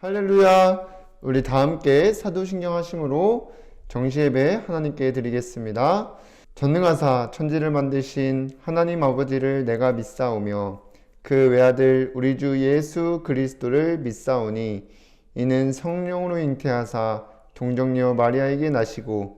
할렐루야! 우리 다 함께 사도신경 하심으로 정시예배 하나님께 드리겠습니다. 전능하사 천지를 만드신 하나님 아버지를 내가 믿사오며 그 외아들 우리 주 예수 그리스도를 믿사오니 이는 성령으로 잉태하사 동정녀 마리아에게 나시고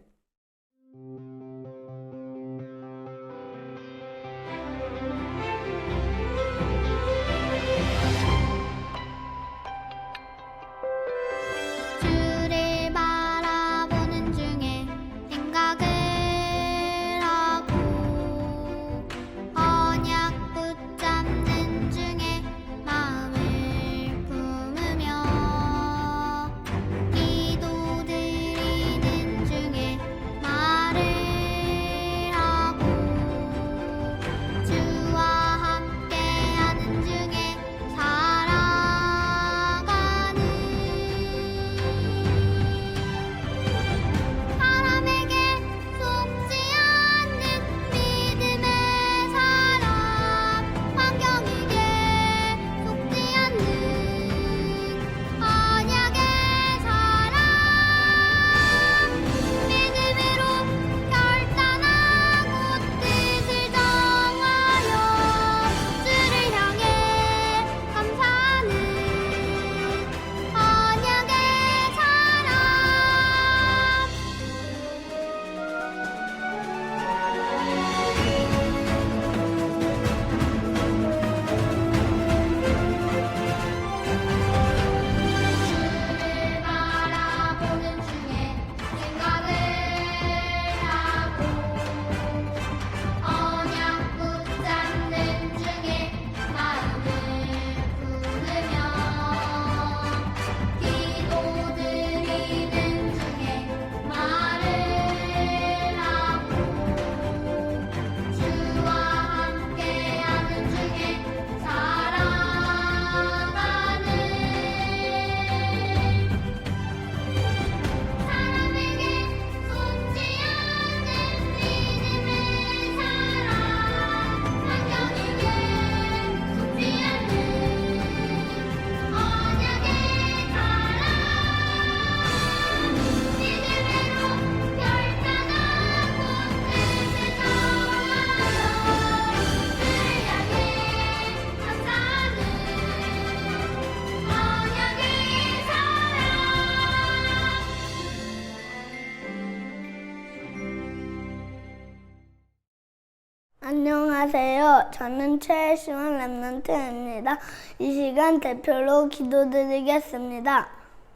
안녕하세요. 저는 최시원 랩런트입니다. 이 시간 대표로 기도드리겠습니다.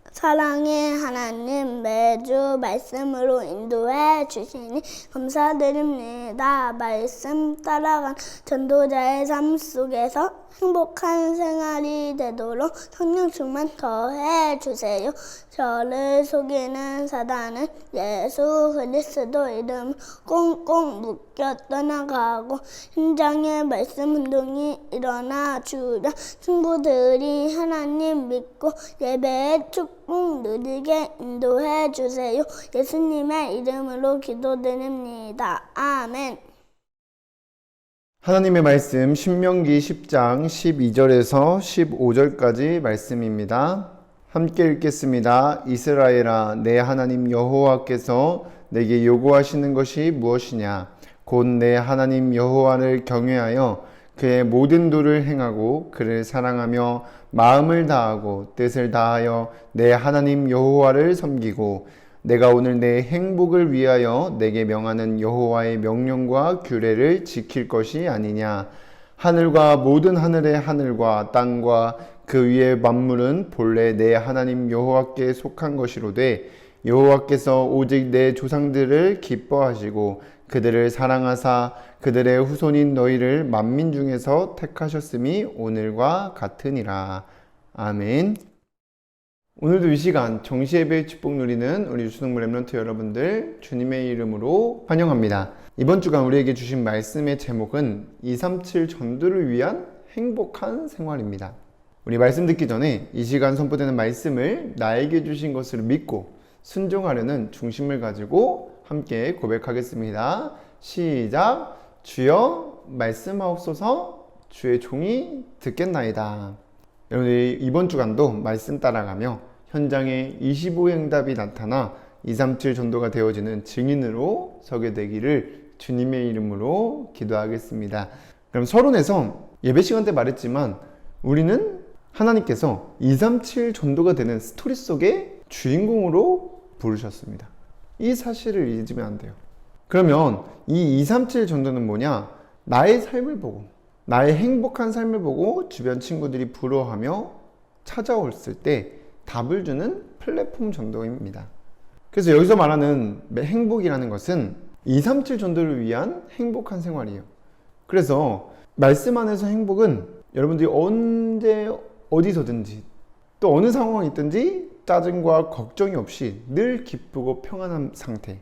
사랑의 하나님 매주 말씀으로 인도해 주시니 감사드립니다. 말씀 따라간 전도자의 삶 속에서 행복한 생활이 되도록 성령 충만 더해 주세요. 저를 속이는 사단은 예수 그리스도 이름 꽁꽁 묶여 떠나가고 현장에 말씀 운동이 일어나 주려 친구들이 하나님 믿고 예배의 축복 누리게 인도해 주세요. 예수님의 이름으로 기도드립니다. 아멘. 하나님의 말씀 신명기 10장 12절에서 15절까지 말씀입니다. 함께 읽겠습니다. 이스라엘아 내 하나님 여호와께서 내게 요구하시는 것이 무엇이냐 곧 내 하나님 여호와를 경외하여 그의 모든 도를 행하고 그를 사랑하며 마음을 다하고 뜻을 다하여 내 하나님 여호와를 섬기고 내가 오늘 내 행복을 위하여 내게 명하는 여호와의 명령과 규례를 지킬 것이 아니냐 하늘과 모든 하늘의 하늘과 땅과 그 위에 만물은 본래 내 하나님 여호와께 속한 것이로되 여호와께서 오직 내 조상들을 기뻐하시고 그들을 사랑하사 그들의 후손인 너희를 만민 중에서 택하셨음이 오늘과 같으니라. 아멘. 오늘도 이 시간 정시예배 축복 누리는 우리 유수동물 랩런트 여러분들 주님의 이름으로 환영합니다. 이번 주간 우리에게 주신 말씀의 제목은 237 전도를 위한 행복한 생활입니다. 우리 말씀 듣기 전에 이 시간 선포되는 말씀을 나에게 주신 것을 믿고 순종하려는 중심을 가지고 함께 고백하겠습니다. 시작. 주여 말씀하옵소서 주의 종이 듣겠나이다. 여러분들이 이번 주간도 말씀 따라가며 현장에 25행답이 나타나 237 전도가 되어지는 증인으로 서게 되기를 주님의 이름으로 기도하겠습니다. 그럼 서론에서 예배 시간 때 말했지만 우리는 하나님께서 237 전도가 되는 스토리 속의 주인공으로 부르셨습니다. 이 사실을 잊으면 안 돼요. 그러면 이 237 전도는 뭐냐? 나의 삶을 보고 나의 행복한 삶을 보고 주변 친구들이 부러워하며 찾아왔을 때 답을 주는 플랫폼 전도입니다. 그래서 여기서 말하는 행복이라는 것은 237 전도를 위한 행복한 생활이에요. 그래서 말씀 안에서 행복은 여러분들이 언제 어디서든지 또 어느 상황이 있든지 짜증과 걱정이 없이 늘 기쁘고 평안한 상태,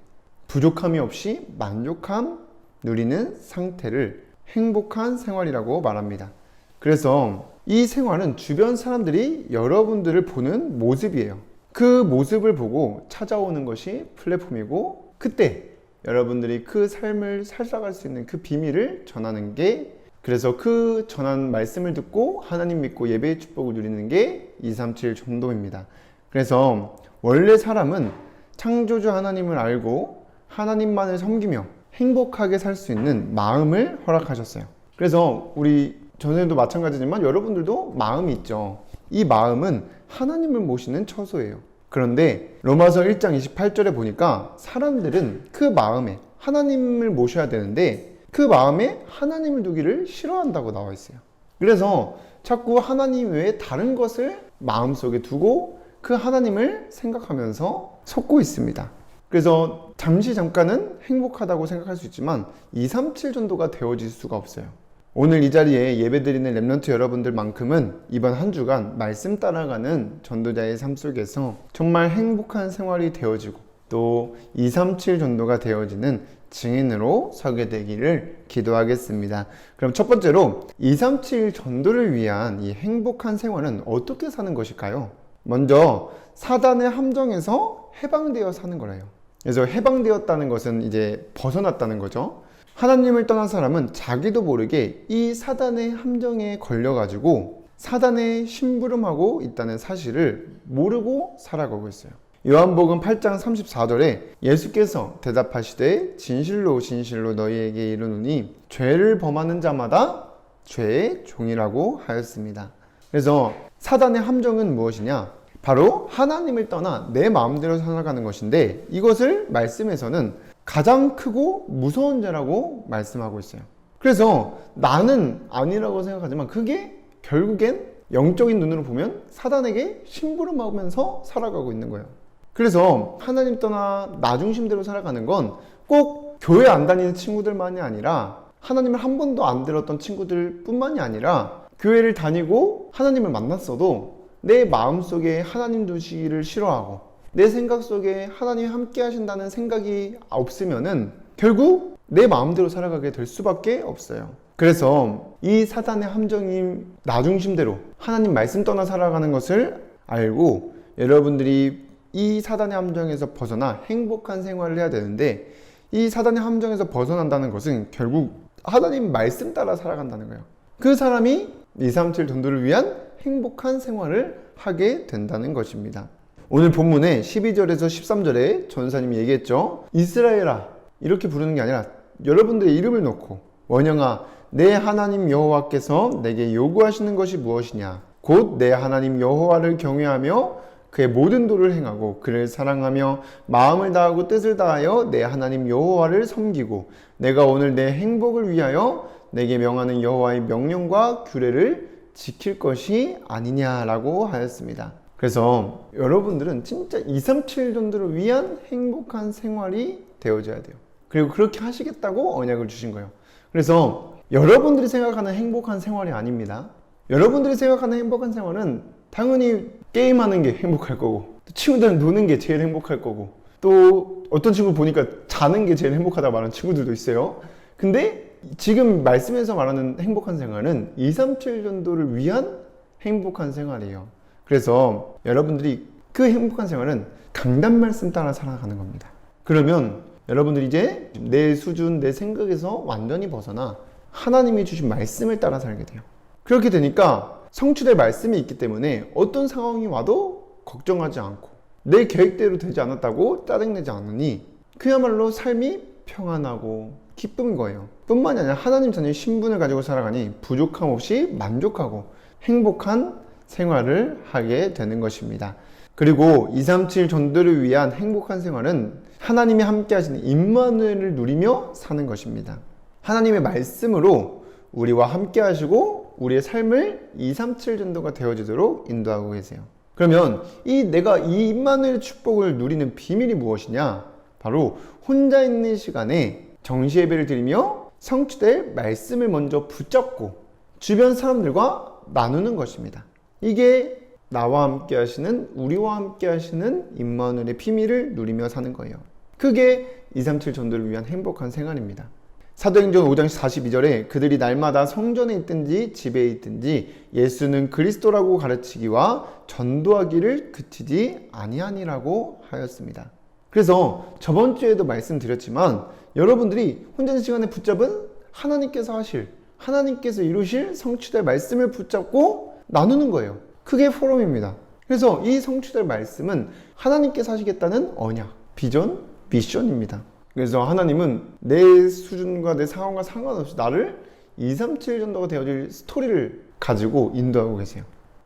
부족함이 없이 만족함 누리는 상태를 행복한 생활이라고 말합니다. 그래서 이 생활은 주변 사람들이 여러분들을 보는 모습이에요. 그 모습을 보고 찾아오는 것이 플랫폼이고 그때 여러분들이 그 삶을 살아갈 수 있는 그 비밀을 전하는 게 그래서 그 전한 말씀을 듣고 하나님 믿고 예배의 축복을 누리는 게 237 전도입니다. 그래서 원래 사람은 창조주 하나님을 알고 하나님만을 섬기며 행복하게 살 수 있는 마음을 허락하셨어요. 그래서 우리 전생도 마찬가지지만 여러분들도 마음이 있죠. 이 마음은 하나님을 모시는 처소예요. 그런데 로마서 1장 28절에 보니까 사람들은 그 마음에 하나님을 모셔야 되는데 그 마음에 하나님을 두기를 싫어한다고 나와 있어요. 그래서 자꾸 하나님 외에 다른 것을 마음속에 두고 그 하나님을 생각하면서 속고 있습니다. 그래서 잠시 잠깐은 행복하다고 생각할 수 있지만 237 정도가 되어질 수가 없어요. 오늘 이 자리에 예배드리는 랩런트 여러분들만큼은 이번 한 주간 말씀 따라가는 전도자의 삶 속에서 정말 행복한 생활이 되어지고 또 237 전도가 되어지는 증인으로 서게 되기를 기도하겠습니다. 그럼 첫 번째로 237 전도를 위한 이 행복한 생활은 어떻게 사는 것일까요? 먼저 사단의 함정에서 해방되어 사는 거래요. 그래서 해방되었다는 것은 이제 벗어났다는 거죠. 하나님을 떠난 사람은 자기도 모르게 이 사단의 함정에 걸려가지고 사단의 심부름하고 있다는 사실을 모르고 살아가고 있어요. 요한복음 8장 34절에 예수께서 대답하시되 진실로 진실로 너희에게 이르노니 죄를 범하는 자마다 죄의 종이라고 하였습니다. 그래서 사단의 함정은 무엇이냐? 바로 하나님을 떠나 내 마음대로 살아가는 것인데 이것을 말씀에서는 가장 크고 무서운 죄라고 말씀하고 있어요. 그래서 나는 아니라고 생각하지만 그게 결국엔 영적인 눈으로 보면 사단에게 심부름하면서 살아가고 있는 거예요. 그래서 하나님 떠나 나 중심대로 살아가는 건 꼭 교회 안 다니는 친구들만이 아니라 하나님을 한 번도 안 들었던 친구들 뿐만이 아니라 교회를 다니고 하나님을 만났어도 내 마음 속에 하나님 두시기를 싫어하고 내 생각 속에 하나님이 함께 하신다는 생각이 없으면은 결국 내 마음대로 살아가게 될 수밖에 없어요. 그래서 이 사단의 함정인 나 중심대로 하나님 말씀 떠나 살아가는 것을 알고 여러분들이 이 사단의 함정에서 벗어나 행복한 생활을 해야 되는데 이 사단의 함정에서 벗어난다는 것은 결국 하나님 말씀 따라 살아간다는 거예요. 그 사람이 237 전도를 위한 행복한 생활을 하게 된다는 것입니다. 오늘 본문의 12절에서 13절에 전사님이 얘기했죠. 이스라엘아 이렇게 부르는 게 아니라 여러분들의 이름을 놓고 원영아 내 하나님 여호와께서 내게 요구하시는 것이 무엇이냐 곧 내 하나님 여호와를 경외하며 그의 모든 도를 행하고 그를 사랑하며 마음을 다하고 뜻을 다하여 내 하나님 여호와를 섬기고 내가 오늘 내 행복을 위하여 내게 명하는 여호와의 명령과 규례를 지킬 것이 아니냐라고 하였습니다. 그래서 여러분들은 진짜 237 전도를 위한 행복한 생활이 되어져야 돼요. 그리고 그렇게 하시겠다고 언약을 주신 거예요. 그래서 여러분들이 생각하는 행복한 생활이 아닙니다. 여러분들이 생각하는 행복한 생활은 당연히 게임하는 게 행복할 거고, 또 친구들이랑 노는 게 제일 행복할 거고, 또 어떤 친구 보니까 자는 게 제일 행복하다고 말하는 친구들도 있어요. 근데 지금 말씀에서 말하는 행복한 생활은 237 전도를 위한 행복한 생활이에요. 그래서 여러분들이 그 행복한 생활은 강단 말씀 따라 살아가는 겁니다. 그러면 여러분들이 이제 내 수준, 내 생각에서 완전히 벗어나 하나님이 주신 말씀을 따라 살게 돼요. 그렇게 되니까 성취될 말씀이 있기 때문에 어떤 상황이 와도 걱정하지 않고 내 계획대로 되지 않았다고 짜증내지 않으니 그야말로 삶이 평안하고 기쁨인 거예요. 뿐만이 아니라 하나님 자녀의 신분을 가지고 살아가니 부족함 없이 만족하고 행복한 생활을 하게 되는 것입니다. 그리고 237 전도를 위한 행복한 생활은 하나님이 함께 하시는 임마누엘을 누리며 사는 것입니다. 하나님의 말씀으로 우리와 함께 하시고 우리의 삶을 237 전도가 되어지도록 인도하고 계세요. 그러면 이 내가 이 임마누엘 축복을 누리는 비밀이 무엇이냐? 바로 혼자 있는 시간에 정시 예배를 드리며 성취될 말씀을 먼저 붙잡고 주변 사람들과 나누는 것입니다. 이게 나와 함께 하시는 우리와 함께 하시는 임마누엘의 비밀을 누리며 사는 거예요. 그게 237 전도를 위한 행복한 생활입니다. 사도행전 5장 42절에 그들이 날마다 성전에 있든지 집에 있든지 예수는 그리스도라고 가르치기와 전도하기를 그치지 아니하니라고 하였습니다. 그래서 저번 주에도 말씀드렸지만 여러분들이 혼자 시간에 붙잡은 하나님께서 하실 하나님께서 이루실 성취될 말씀을 붙잡고 나누는 거예요. 그게 포럼입니다. 그래서 이 성취될 말씀은 하나님께서 하시겠다는 언약, 비전, 미션입니다. 그래서 하나님은 내 수준과 내 상황과 상관없이 나를 237 전도가 되어질 스토리를 가지고 인도하고 계세요.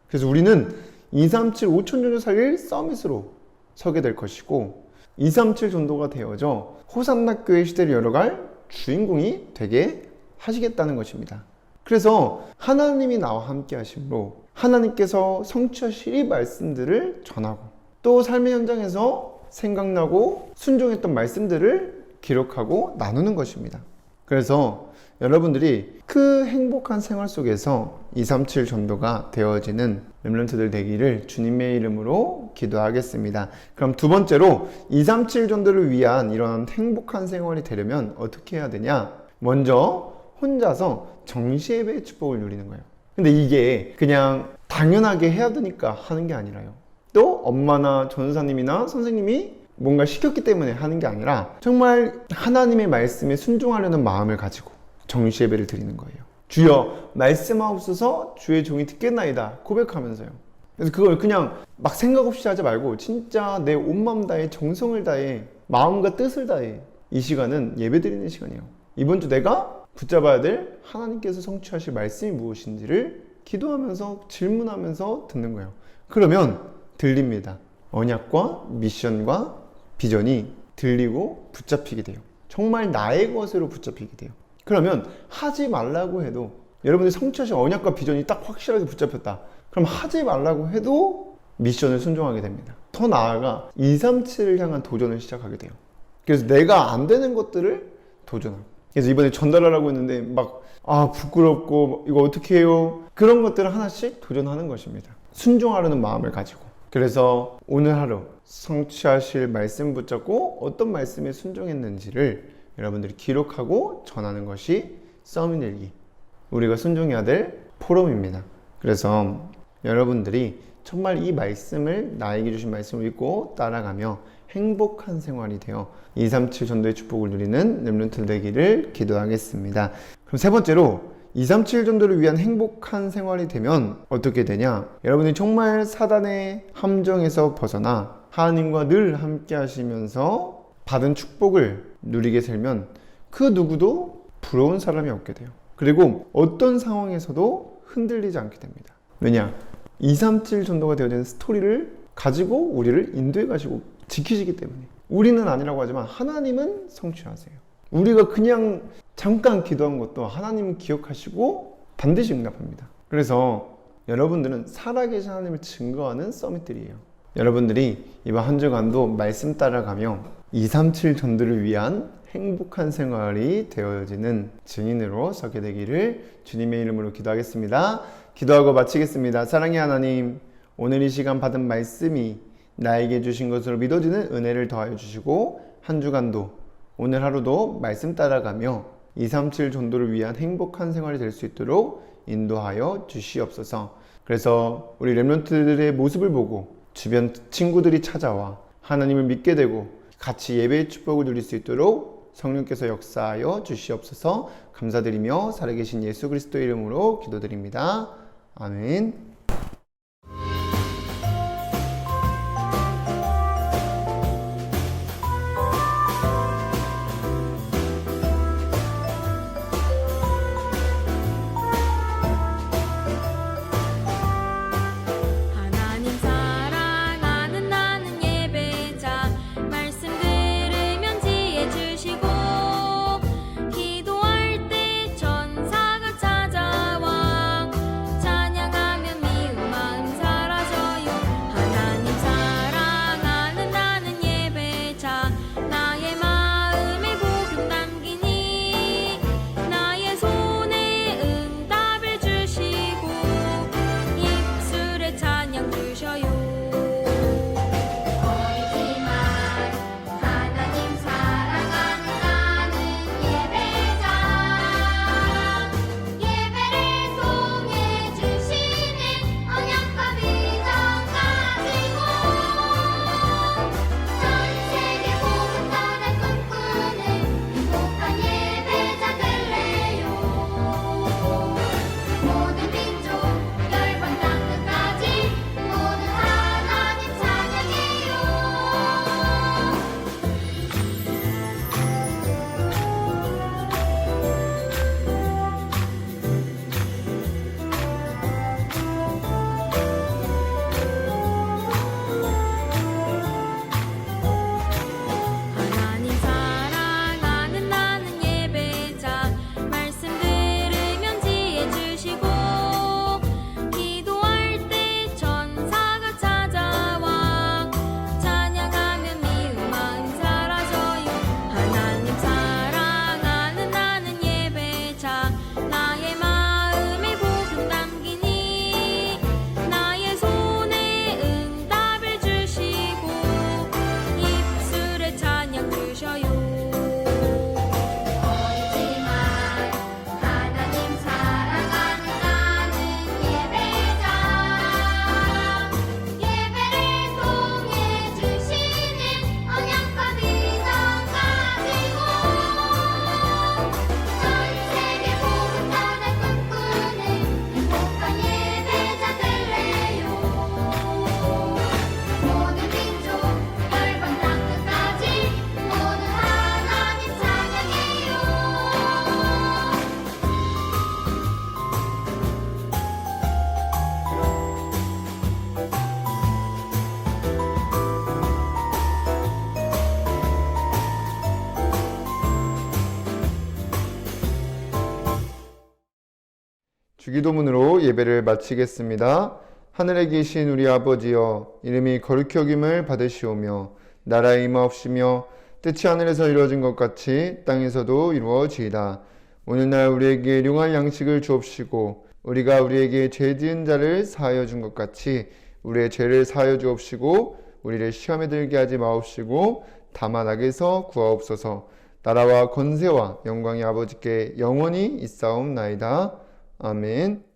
그래서 우리는 237 5천 전도 살릴 서밋으로 서게 될 것이고 237 전도가 되어져 호산나 교회 시대를 열어갈 주인공이 되게 하시겠다는 것입니다. 그래서 하나님이 나와 함께 하심으로 하나님께서 성취하실 이 말씀들을 전하고 또 삶의 현장에서 생각나고 순종했던 말씀들을 기록하고 나누는 것입니다. 그래서 여러분들이 그 행복한 생활 속에서 237 전도가 되어지는 렘런트들 되기를 주님의 이름으로 기도하겠습니다. 그럼 두 번째로 237 전도를 위한 이런 행복한 생활이 되려면 어떻게 해야 되냐? 먼저 혼자서 정시예배의 축복을 누리는 거예요. 근데 이게 그냥 당연하게 해야 되니까 하는 게 아니라요. 또 엄마나 전사님이나 선생님이 뭔가 시켰기 때문에 하는 게 아니라 정말 하나님의 말씀에 순종하려는 마음을 가지고 정시 예배를 드리는 거예요. 주여 말씀하옵소서 주의 종이 듣겠나이다 고백하면서요. 그래서 그걸 그냥 막 생각 없이 하지 말고 진짜 내온 마음 다해 정성을 다해 마음과 뜻을 다해 이 시간은 예배 드리는 시간이에요. 이번 주 내가 붙잡아야 될 하나님께서 성취하실 말씀이 무엇인지를 기도하면서 질문하면서 듣는 거예요. 그러면 들립니다. 언약과 미션과 비전이 들리고 붙잡히게 돼요. 정말 나의 것으로 붙잡히게 돼요. 그러면 하지 말라고 해도 여러분들이 성취하신 언약과 비전이 딱 확실하게 붙잡혔다. 그럼 하지 말라고 해도 미션을 순종하게 됩니다. 더 나아가 237을 향한 도전을 시작하게 돼요. 그래서 내가 안 되는 것들을 도전하고. 그래서 이번에 전달하라고 했는데 막, 아, 부끄럽고, 이거 어떻게 해요? 그런 것들을 하나씩 도전하는 것입니다. 순종하려는 마음을 가지고. 그래서 오늘 하루 성취하실 말씀 붙잡고 어떤 말씀에 순종했는지를 여러분들이 기록하고 전하는 것이 썸인 일기. 우리가 순종해야 될 포럼입니다. 그래서 여러분들이 정말 이 말씀을 나에게 주신 말씀을 읽고 따라가며 행복한 생활이 되어 237 전도의 축복을 누리는 렘런트 되기를 기도하겠습니다. 그럼 세 번째로 237 전도를 위한 행복한 생활이 되면 어떻게 되냐? 여러분이 정말 사단의 함정에서 벗어나 하나님과 늘 함께 하시면서 받은 축복을 누리게 살면 그 누구도 부러운 사람이 없게 돼요. 그리고 어떤 상황에서도 흔들리지 않게 됩니다. 왜냐? 237 전도가 되어진 스토리를 가지고 우리를 인도해 가시고 지키시기 때문에 우리는 아니라고 하지만 하나님은 성취하세요. 우리가 그냥 잠깐 기도한 것도 하나님은 기억하시고 반드시 응답합니다. 그래서 여러분들은 살아계신 하나님을 증거하는 서밋들이에요. 여러분들이 이번 한 주간도 말씀 따라가며 237 전도를 위한 행복한 생활이 되어지는 증인으로 서게 되기를 주님의 이름으로 기도하겠습니다. 기도하고 마치겠습니다. 사랑의 하나님, 오늘 이 시간 받은 말씀이 나에게 주신 것으로 믿어지는 은혜를 더하여 주시고 한 주간도 오늘 하루도 말씀 따라가며 237 전도를 위한 행복한 생활이 될 수 있도록 인도하여 주시옵소서. 그래서 우리 렘런트들의 모습을 보고 주변 친구들이 찾아와 하나님을 믿게 되고 같이 예배의 축복을 누릴 수 있도록 성령께서 역사하여 주시옵소서 감사드리며 살아계신 예수 그리스도 이름으로 기도드립니다. 아멘. 주기도문으로 예배를 마치겠습니다. 하늘에 계신 우리 아버지여 이름이 거룩히 여김을 받으시오며 나라의 임하옵시며 뜻이 하늘에서 이루어진 것 같이 땅에서도 이루어지이다. 오늘날 우리에게 일용할 양식을 주옵시고 우리가 우리에게 죄 지은 자를 사하여 준 것 같이 우리의 죄를 사하여 주옵시고 우리를 시험에 들게 하지 마옵시고 다만 악에서 구하옵소서 나라와 권세와 영광이 아버지께 영원히 있사옵나이다. 아멘.